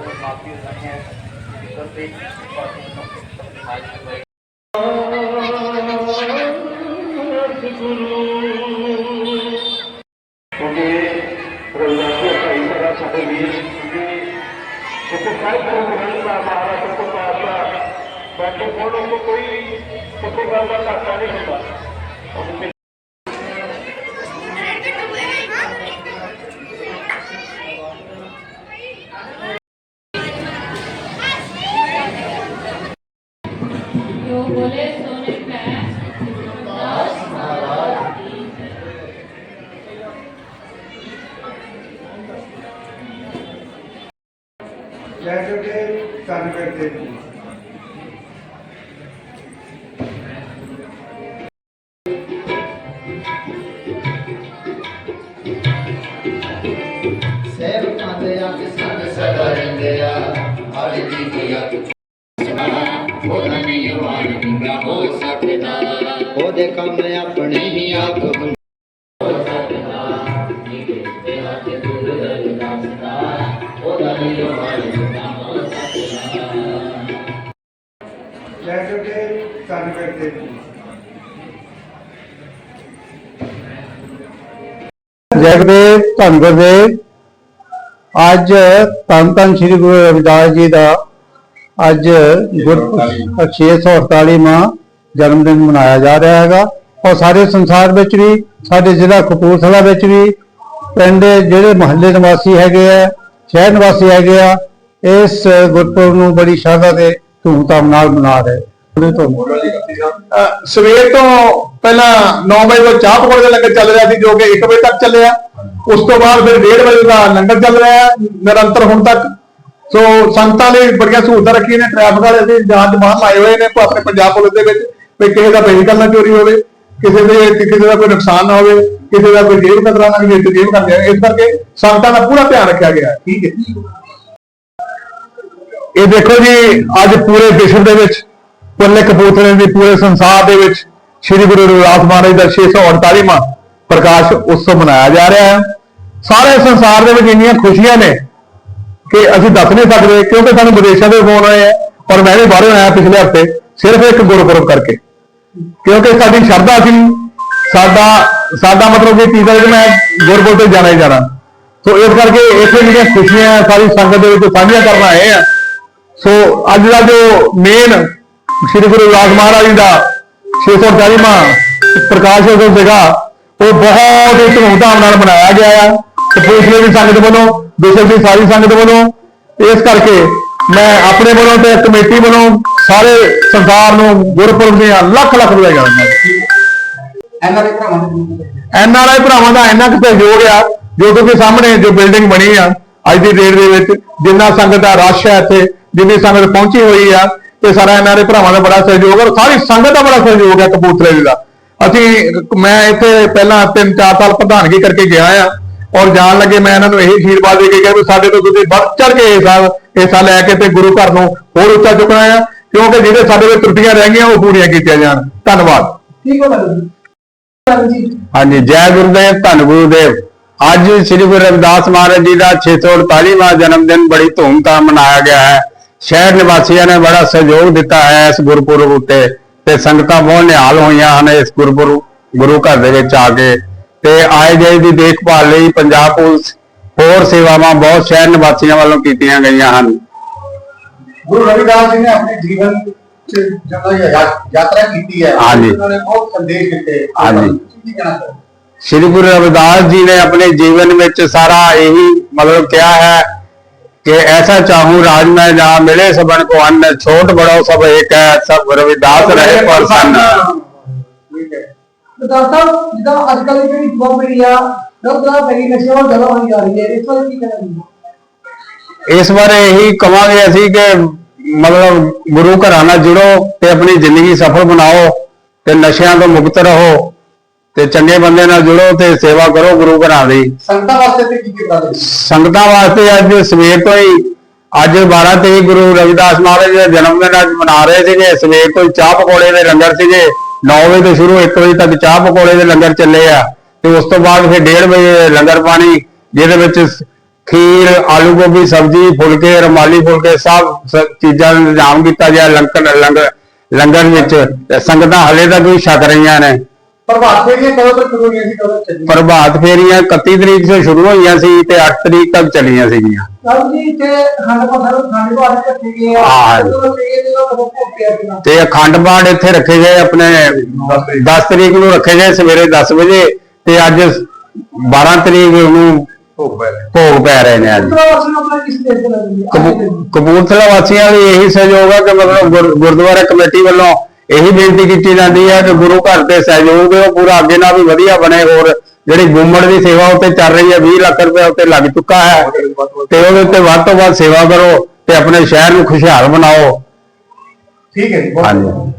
काफ़ी समय बाकी फोटो को कोई उसको करना चाहता नहीं होता ਮਹਾਰਾਜ ਜੋ ਬੋਲੇ ਸੋਨੇ ਪੈ ਜੈਸੇ ਕਿ ਕੰਨ ਕਰਦੇ ਸੇਵ ਖਾਂਦੇ ਆ ਕਿ ਸੰਗ ਸਦਾ ਰਹਿੰਦੇ ਆ ਹਾਲੇ ਦੀ ਗਿਆ ਵਿੰਗਾ ਹੋ ਸਕਦਾ ਜੈਸੇ ਕਿ ਕੰਨ ਕਰਦੇ ਨੇ ਧੰਨ ਗੁਰਦੇਵ ਅੱਜ ਧੰਨ ਧੰਨ ਸ੍ਰੀ ਗੁਰੂ ਰਵਿਦਾਸ ਜੀ ਦਾ ਅੱਜ ਗੁਰ 648ਵਾਂ ਜਨਮ ਦਿਨ ਮਨਾਇਆ ਜਾ ਰਿਹਾ ਹੈਗਾ। ਔਰ ਸਾਰੇ ਸੰਸਾਰ ਵਿੱਚ ਵੀ ਸਾਡੇ ਜ਼ਿਲ੍ਹਾ ਕਪੂਰਥਲਾ ਵਿੱਚ ਵੀ ਪਿੰਡ ਜਿਹੜੇ ਮਹੱਲੇ ਨਿਵਾਸੀ ਹੈਗੇ ਆ ਸ਼ਹਿਰ ਨਿਵਾਸੀ ਹੈਗੇ ਆ ਇਸ ਗੁਰਪੁਰਬ ਨੂੰ ਬੜੀ ਸ਼ਰਧਾ ਤੇ ਧੂਮਧਾਮ ਨਾਲ ਮਨਾ ਰਹੇ ਉਹਦੇ ਤੋਂ ਸਵੇਰ ਤੋਂ ਪਹਿਲਾਂ 9 ਵਜੇ ਤੋਂ ਚਾਹ ਪਕੌੜੇ ਦਾ ਲੰਗਰ ਚੱਲ ਰਿਹਾ ਸੀ ਜੋ ਕਿ 1 ਵਜੇ ਤੱਕ ਚੱਲਿਆ। ਉਸ ਤੋਂ ਬਾਅਦ ਫਿਰ 1:30 ਵਜੇ ਦਾ ਲੰਗਰ ਚੱਲ ਰਿਹਾ ਹੈ ਨਿਰੰਤਰ ਹੁਣ ਤੱਕ। ਸੋ ਸੰਗਤਾਂ ਲਈ ਬੜੀਆਂ ਸਹੂਲਤਾਂ ਰੱਖੀਆਂ ਨੇ ਟ੍ਰੈਫਿਕ ਵਾਲੇ ਅਸੀਂ ਜਾਂਚ ਬਾਹਰ ਲਾਏ ਹੋਏ ਨੇ ਆਪਣੇ ਪੰਜਾਬ ਪੁਲਿਸ ਦੇ ਵਿੱਚ ਵੀ ਕਿਸੇ ਦਾ ਵਹੀਕਲ ਨਾ ਚੋਰੀ ਹੋਵੇ। ਕਿਸੇ ਦੇ ਕਿਸੇ ਦਾ ਕੋਈ ਨੁਕਸਾਨ ਨਾ ਹੋਵੇ, ਕਿਸੇ ਦਾ ਕੋਈ ਜੇਬ ਕਤਰਾ ਨਾ ਕਿਸੇ ਜੇਬ ਕਰ ਜਾਏ ਇਸ ਕਰਕੇ ਸੰਗਤਾਂ ਦਾ ਪੂਰਾ ਧਿਆਨ ਰੱਖਿਆ ਗਿਆ। ਠੀਕ ਹੈ। ਇਹ ਦੇਖੋ ਜੀ, ਅੱਜ ਪੂਰੇ ਵਿਸ਼ਵ ਦੇ ਵਿੱਚ ਪੁੱਲੇ ਕਪੂਰਥਲੇ ਦੀ ਪੂਰੇ ਸੰਸਾਰ ਦੇ ਵਿੱਚ, ਸ੍ਰੀ ਗੁਰੂ ਰਵਿਦਾਸ ਮਹਾਰਾਜ ਦਾ 648ਵਾਂ ਪ੍ਰਕਾਸ਼ ਉਤਸਵ ਮਨਾਇਆ ਜਾ ਰਿਹਾ ਹੈ। ਸਾਰੇ ਸੰਸਾਰ ਦੇ ਵਿੱਚ ਇੰਨੀਆਂ ਖੁਸ਼ੀਆਂ ਨੇ ਕਿ ਅਸੀਂ ਦੱਸ ਨਹੀਂ ਸਕਦੇ, ਕਿਉਂਕਿ ਸਾਨੂੰ ਵਿਦੇਸ਼ਾਂ ਦੇ ਫੋਨ ਆਏ ਆ, ਔਰ ਮੈਂ ਵੀ ਬਾਹਰੋਂ ਆਇਆ ਪਿਛਲੇ ਹਫ਼ਤੇ, ਸਿਰਫ ਇੱਕ ਗੁਰਪੁਰਬ ਕਰਕੇ। ਕਿਉਂਕਿ ਸਾਡੀ ਸ਼ਰਧਾ ਸੀ, ਸਾਡਾ ਸਾਡਾ ਮਤਲਬ ਕਿ ਤੀਸਰਾ ਜਿਹੜਾ ਮੈਂ ਗੁਰਪੁਰਬ ਤੇ ਜਾਣਾ ਹੀ ਜਾਣਾ। ਸੋ ਇਸ ਕਰਕੇ ਇੱਥੇ ਜਿਹੜੀਆਂ ਖੁਸ਼ੀਆਂ ਸਾਰੀ ਸੰਗਤ ਦੇ ਵਿੱਚ ਸਾਂਝੀਆਂ ਕਰਨ ਆਏ ਆ। ਸੋ ਅੱਜ ਦਾ ਜੋ ਮੇਨ ਸ੍ਰੀ ਗੁਰੂ ਰਾਜ ਮਹਾਰਾਜ ਜੀ ਦਾ 640ਵਾਂ ਪ੍ਰਕਾਸ਼ ਉਤਸਵ ਸੀਗਾ, ਉਹ ਬਹੁਤ ਹੀ ਧੂਮਧਾਮ ਨਾਲ ਮਨਾਇਆ ਗਿਆ ਆ। ਕਪੂਰਥਲੇ ਦੀ ਸੰਗਤ ਵੱਲੋਂ ਵਿਸ਼ਵ ਦੀ ਸਾਰੀ ਸੰਗਤ ਵੱਲੋਂ, ਇਸ ਕਰਕੇ ਮੈਂ ਆਪਣੇ ਵੱਲੋਂ ਤੇ ਕਮੇਟੀ ਵੱਲੋਂ ਸਾਰੇ ਸੰਸਾਰ ਨੂੰ ਗੁਰਪੁਰਬ ਦੀਆਂ ਲੱਖ ਲੱਖ ਵਧਾਈਆਂ ਦਿੰਦਾ ਐਨ ਆਰ ਆਈ ਭਰਾਵਾਂ ਦਾ ਇੰਨਾ ਕੁ ਸਹਿਯੋਗ ਆ ਜੋ ਕਿ ਸਾਹਮਣੇ ਜੋ ਬਿਲਡਿੰਗ ਬਣੀ ਆ ਅੱਜ ਦੀ ਡੇਟ ਦੇ ਵਿੱਚ ਜਿੰਨਾ ਸੰਗਤ ਦਾ ਰਸ਼ ਹੈ ਇੱਥੇ ਜਿੰਨੀ ਸੰਗਤ ਪਹੁੰਚੀ ਹੋਈ ਆ ਤੇ ਸਾਰਾ ਐਨ ਆਰ ਆਈ ਭਰਾਵਾਂ ਦਾ ਬੜਾ ਸਹਿਯੋਗ ਔਰ ਸਾਰੀ ਸੰਗਤ ਦਾ ਬੜਾ ਸਹਿਯੋਗ ਹੈ ਕਪੂਰਥਲੇ ਦੀ। ਦਾ ਅਸੀਂ ਮੈਂ ਇੱਥੇ ਪਹਿਲਾਂ 3-4 ਸਾਲ ਪ੍ਰਧਾਨਗੀ ਕਰਕੇ ਗਿਆ ਆ ਔਰ ਜਾਣ ਲੱਗੇ ਮੈਂ ਇਹਨਾਂ ਨੂੰ ਇਹੀ ਅਸ਼ੀਰਵਾਦ ਦੇ ਕੇ ਗਿਆ ਵੀ ਸਾਡੇ ਤੋਂ ਤੁਸੀਂ ਵੱਧ ਚੜ ਕੇ ਇਹ ਸਾਲ ਲੈ ਕੇ ਤੇ ਗੁਰੂ ਘਰ ਨੂੰ ਹੋਰ ਉੱਚਾ ਚੁੱਕਣਾ ਆ ਕਿਉਂਕਿ ਜਿਹੜੇ ਸਾਡੇ ਵਿੱਚ ਤਰੁੱਟੀਆਂ ਰਹਿ ਗਈਆਂ ਉਹ ਪੂਰੀਆਂ ਕੀਤੀਆਂ ਜਾਣ। ਧੰਨਵਾਦ। ਹਾਂਜੀ ਜੈ ਗੁਰਦੇਵ ਧੰਨ ਗੁਰੂਦੇਵ ਅੱਜ ਸ੍ਰੀ ਗੁਰੂ ਰਵਿਦਾਸ ਮਹਾਰਾਜ ਜੀ ਦਾ 648ਵਾਂ ਜਨਮ ਦਿਨ ਬੜੀ ਧੂਮਧਾਮ ਮਨਾਇਆ ਗਿਆ ਹੈ। ਸ਼ਹਿਰ ਨਿਵਾਸੀਆਂ ਨੇ ਬੜਾ ਸਹਿਯੋਗ ਦਿੱਤਾ ਹੈ ਇਸ ਗੁਰਪੁਰਬ ਉੱਤੇ ਤੇ ਸੰਗਤਾਂ ਬਹੁਤ ਨਿਹਾਲ ਹੋਈਆਂ ਹਨ ਇਸ ਗੁਰਪੁਰਬ ਗੁਰੂ ਘਰ ਦੇ ਵਿੱਚ ਆ ਕੇ। ਤੇ ਆਏ ਜਾਏ ਦੀ ਦੇਖਭਾਲ ਲਈ ਪੰਜਾਬ ਪੁਲਿਸ ਹੋਰ ਸੇਵਾਵਾਂ ਬਹੁਤ ਸ਼ਹਿਰ ਨਿਵਾਸੀਆਂ ਵੱਲੋਂ ਕੀਤੀਆਂ ਗਈਆਂ ਹਨ। ਗੁਰੂ ਰਵਿਦਾਸ ਜੀ ਨੇ ਆਪਣੇ ਜੀਵਨ ਚ ਜਦੋਂ ਯਾਤਰਾ ਕੀਤੀ ਹੈ ਹਾਂਜੀ। ਉਹਨਾਂ ਨੇ ਬਹੁਤ ਸੰਦੇਸ਼ ਦਿੱਤੇ। ਹਾਂਜੀ। ਸ੍ਰੀ ਗੁਰੂ ਰਵਿਦਾਸ ਜੀ ਨੇ ਆਪਣੇ ਜੀਵਨ ਵਿੱਚ ਸਾਰਾ ਇਹੀ ਮਤਲਬ ਕਿਹਾ ਹੈ ਕਿ ਐਸਾ ਚਾਹੂੰ ਰਾਜ ਮੈਂ ਜਾ ਮਿਲੇ ਸਬਨ ਕੋ ਅੰਨ ਛੋਟ ਬੜੋ ਸਭ ਇੱਕ ਹੈ ਸਭ ਰਵਿਦਾਸ ਰਹੇ ਪ੍ਰਸੰਨ। ਠੀਕ ਹੈ ਸਰਦਾਰ ਸਾਹਿਬ ਜਿੱਦਾਂ ਅੱਜ ਕੱਲ੍ਹ ਦੀ ਜਿਹੜੀ ਯੁਵਾ ਪੀੜ੍ਹੀ ਆ ਬਹੁਤ ਜ਼ਿਆਦਾ ਪੈਰੀ ਨਸ਼ੇ ਵੱਲ ਜ਼ਿਆਦਾ ਹੋਈ ਜਾ ਰਹੀ ਹੈ। ਇਸ ਬਾਰੇ ਕੀ ਕਹਿਣਾ ਚਾਹੁੰਦੇ ਇਸ ਬਾਰੇ ਇਹੀ ਕਵਾਂਗੇ ਅਸੀਂ ਕਿ ਮਤਲਬ ਗੁਰੂ ਘਰਾਂ ਨਾਲ ਜੁੜੋ ਤੇ ਆਪਣੀ ਜ਼ਿੰਦਗੀ ਸਫਲ ਬਣਾਓ ਤੇ ਨਸ਼ਿਆਂ ਤੋਂ ਮੁਕਤ ਰਹੋ ਤੇ ਚੰਗੇ ਬੰਦੇ ਨਾਲ ਜੁੜੋ ਤੇ ਸੇਵਾ ਕਰੋ ਗੁਰੂ ਘਰਾਂ ਦੀ। ਸੰਗਤਾਂ ਵਾਸਤੇ ਤੇ ਕੀ ਕੀਤਾ ਸੰਗਤਾਂ ਵਾਸਤੇ ਅੱਜ ਸਵੇਰ ਤੋਂ ਹੀ ਅੱਜ 12 ਤਰੀਕ ਗੁਰੂ ਰਵਿਦਾਸ ਮਹਾਰਾਜ ਦਾ ਜਨਮ ਦਿਨ ਅੱਜ ਮਨਾ ਰਹੇ ਸੀਗੇ। ਸਵੇਰ ਤੋਂ ਹੀ ਚਾਹ ਪਕੌੜੇ ਦੇ ਲੰਗਰ ਸੀਗੇ। 9 ਵਜੇ ਤੋਂ ਸ਼ੁਰੂ 1 ਵਜੇ ਤੱਕ ਚਾਹ ਪਕੌੜੇ ਦੇ ਲੰਗਰ ਚੱਲੇ ਆ। ਤੇ ਉਸ ਤੋਂ ਬਾਅਦ ਫਿਰ 1:30 ਵਜੇ ਲੰਗਰ ਪਾਣੀ, ਜਿਹਦੇ ਵਿੱਚ ਖੀਰ, ਆਲੂ ਗੋਭੀ, ਸਬਜ਼ੀ, ਫੁਲਕੇ, ਰਮਾਲੀ ਫੁਲਕੇ, ਸਭ ਸ- ਚੀਜ਼ਾਂ ਦਾ ਇੰਤਜ਼ਾਮ ਕੀਤਾ ਗਿਆ ਲੰਗਰ ਲੰਗਰ ਲੰਗਰ ਵਿੱਚ। ਸੰਗਤਾਂ ਹਲੇ ਤੱਕ ਵੀ ਛਕ ਰਹੀਆਂ ਨੇ। ਪ੍ਰਭਾਤ ਫੇਰੀਆਂ ਕਦੋਂ ਤੱਕ ਹੋਣੀਆਂ ਸੀ ਕਦੋਂ ਚੱਲੀਆਂ? ਪ੍ਰਭਾਤ ਫੇਰੀਆਂ 31 ਤਰੀਕ ਤੋਂ ਸ਼ੁਰੂ ਹੋਈਆਂ ਸੀ ਤੇ 8 ਤਰੀਕ ਤੱਕ ਚੱਲੀਆਂ ਸੀਗੀਆਂ। ਕੱਲ ਜੀ ਇੱਥੇ ਖੰਡ ਪਾਠ ਖੰਡ ਪਾਠ ਰੱਖੇ ਗਏ ਆ। ਹਾਂ। ਜਦੋਂ ਰੱਖੇ ਗਏ ਜਦੋਂ ਉਹ ਪਿਆ ਸੀਗਾ ਤੇ ਅਖੰਡ ਪਾਠ ਇੱਥੇ ਰੱਖੇ ਗਏ ਆਪਣੇ 10 ਤਰੀਕ। ਨੂੰ ਰੱਖੇ ਗਏ ਸਵੇਰੇ 10 ਵਜੇ ਤੇ ਅੱਜ 12 ਤਰੀਕ ਨੂੰ ਭੋਗ ਪੈ ਰਹੇ। ਭੋਗ ਪੈ ਰਹੇ ਨੇ ਅੱਜ। ਦੂਸਰਾ ਵਸਨ ਆਪਣਾ ਕਿਸ ਦੇਸ਼ ਦੇ ਲੱਗਦੀ ਹੈ ਕਪੂ- ਕਪੂਰਥਲਾ ਵਾਸੀਆਂ ਲਈ ਇਹੀ ਸਹਿਯੋਗ ਹੈ ਕਿ ਮਤਲਬ ਗੁਰ- ਗੁਰਦੁਆਰਾ ਕਮੇਟੀ ਵੱਲੋਂ ਇਹੀ ਬੇਨਤੀ ਕੀਤੀ ਜਾਂਦੀ ਹੈ ਕਿ ਗੁਰੂ ਘਰ ਦੇ ਸਹਿਯੋਗ ਦਿਓ ਪੂਰਾ ਅੱਗੇ ਨਾਲ ਵੀ ਵਧੀਆ ਬਣੇ। ਹੋਰ ਜਿਹੜੀ ਗੁੰਮੜ ਦੀ ਸੇਵਾ ਉੱਤੇ ਚੱਲ ਰਹੀ ਹੈ 20 ਲੱਖ ਰੁਪਏ ਉੱਤੇ ਲੱਗ ਚੁੱਕਾ ਹੈ। ਤੇ ਉਹਦੇ ਉੱਤੇ ਵੱਧ ਤੋਂ ਵੱਧ ਸੇਵਾ ਕਰੋ ਤੇ ਆਪਣੇ ਸ਼ਹਿਰ ਨੂੰ ਖੁਸ਼ਹਾਲ ਬਣਾਓ। ਠੀਕ ਹੈ ਜੀ ਬਹੁਤ ਹਾਂਜੀ।